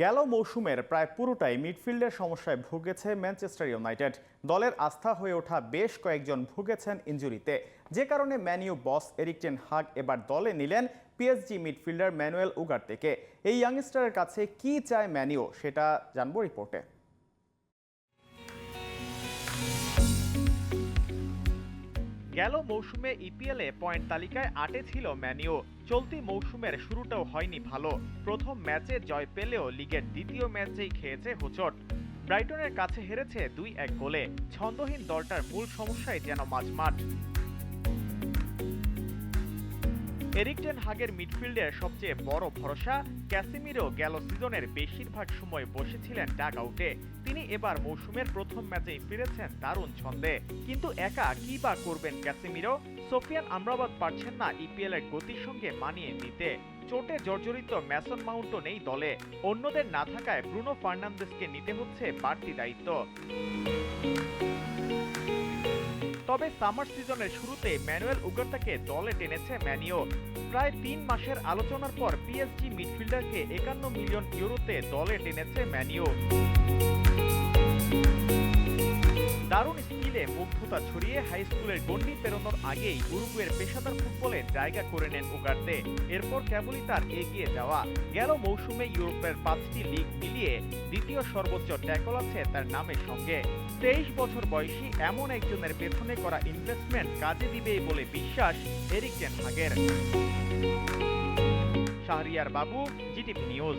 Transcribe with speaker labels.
Speaker 1: গেল মৌসুমের প্রায় পুরোটাই মিডফিল্ডের সমস্যায় ভুগেছে ম্যানচেস্টার ইউনাইটেড। দলের আস্থা হয়ে ওঠা বেশ কয়েকজন ভুগেছেন ইঞ্জুরিতে। যে কারণে ম্যানিউ বস এরিকটেন হাগ এবার দলে নিলেন পিএসজি মিডফিল্ডার ম্যানুয়েল উগার থেকে এই ইয়াংস্টারের কাছে কি চায় ম্যানিউ সেটা জানব রিপোর্টে। গেল মৌসুমে ইপিএলে পয়েন্ট তালিকায় আটে ছিল ম্যানিও চলতি মৌসুমের শুরুটাও হয়নি ভালো। প্রথম ম্যাচে জয় পেলেও লিগের দ্বিতীয় ম্যাচেই খেয়েছে হোচট। ব্রাইটনের কাছে হেরেছে দুই এক গোলে। ছন্দহীন দলটার মূল সমস্যাই যেন মাঝমাঠ। এরিক টেন হাগের মিডফিল্ডের সবচেয়ে বড় ভরসা ক্যাসিমিরো গেল সিজনের বেশিরভাগ সময় বসেছিলেন ডাক আউটে তিনি এবার মৌসুমের প্রথম ম্যাচেই ফিরেছেন দারুণ ছন্দে। কিন্তু একা কি বা করবেন ক্যাসিমিরো সোফিয়ান আমরাবাদ পারছেন না ইপিএল এর গতির সঙ্গে মানিয়ে নিতে। চোটে জর্জরিত ম্যাসন মাউন্টও নেই দলে। অন্যদের না থাকায় ব্রুনো ফার্নান্দেসকে নিতে হচ্ছে বাড়তি দায়িত্ব। তবে সামার সিজনের শুরুতে ম্যানুয়েল উগ্রতাকে দলে টেনেছে ম্যানিও। প্রায় তিন মাসের আলোচনার পর পিএসজি মিডফিল্ডারকে একান্ন মিলিয়ন ইউরোতে দলে টেনেছে ম্যানিও। দারুণ স্কিলে মুগ্ধতা ছড়িয়ে হাই স্কুলের গণ্ডি পেরোনোর আগেই উরুগুয়ের পেশাদার ফুটবলে জায়গা করে নেন উগার্তে এরপর কেবলই তার এগিয়ে যাওয়া গেল মৌসুমে ইউরোপের পাঁচটি লিগ মিলিয়ে দ্বিতীয় সর্বোচ্চ ট্যাকল আছে তার নামের সঙ্গে। তেইশ বছর বয়সী এমন একজনের পেছনে করা ইনভেস্টমেন্ট কাজে দিবে বলে বিশ্বাস এরিক টেন হাগের। শাহরিয়ার বাবু জিটিভি নিউজ